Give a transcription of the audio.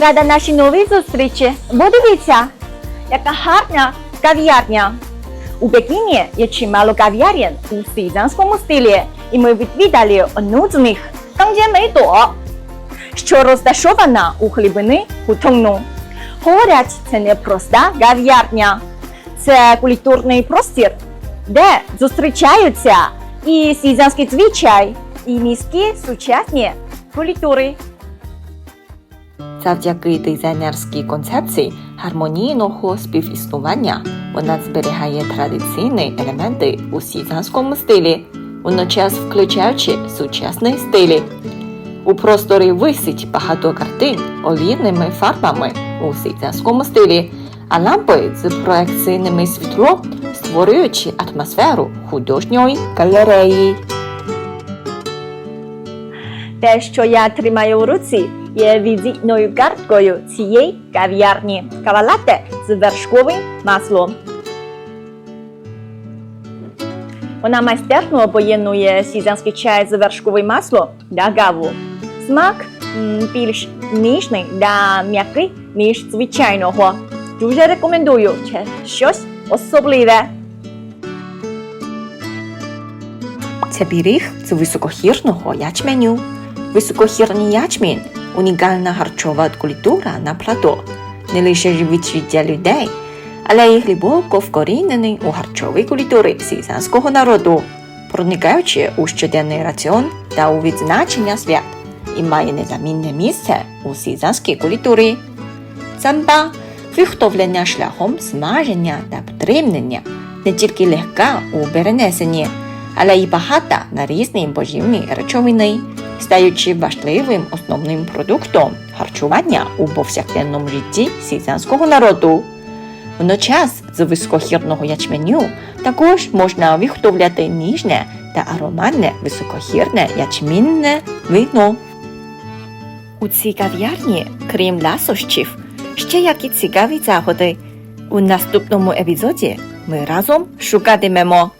Рада нашій новій зустрічі. Подивіться, яка гарна кав'ярня. У Пекіні є чимало кав'ярень у сізанському стилі, і ми відвідали одну з них Канг'ємейдо, що розташована у глибини Хутонгну. Говорять, це не проста кав'ярня, це культурний простір, де зустрічаються і сізанський звичай, і міські сучасні культури. Завдяки дизайнерській концепції гармонійного співіснування вона зберігає традиційні елементи у сізанському стилі, водночас включаючи сучасні стилі. У просторі висить багато картин олійними фарбами у сізанському стилі, а лампи з проекційними світлом створюючи атмосферу художньої галереї. Те, що я тримаю в руці, є візитною карткою цієї кав'ярні. Кавалате з вершковим маслом. Вона майстерно поєднує сізанський чай з вершковим маслом та каву. Смак більш ніжний та м'який, ніж звичайного. Дуже рекомендую. Щось особливе. Це пиріг з високогірного ячменю. Високогірний ячмінь – унікальна харчова культура на плато, не лише живучі для людей, але й глибоко вкорінений у харчовій культурі сізанського народу, проникаючи у щоденний раціон та у відзначення свят і має незамінне місце у сізанській культурі. Самба – виготовлення шляхом смаження та підтримання не тільки легка у перенесенні, але й багата на різні поживні речовини, стаючи важливим основним продуктом харчування у повсякденному житті сізанського народу. Водночас з високогірного ячменю також можна виготовляти ніжне та ароматне високогірне ячмінне вино. У цій кав'ярні, крім ласощів, ще які цікаві заходи. У наступному епізоді ми разом шукатимемо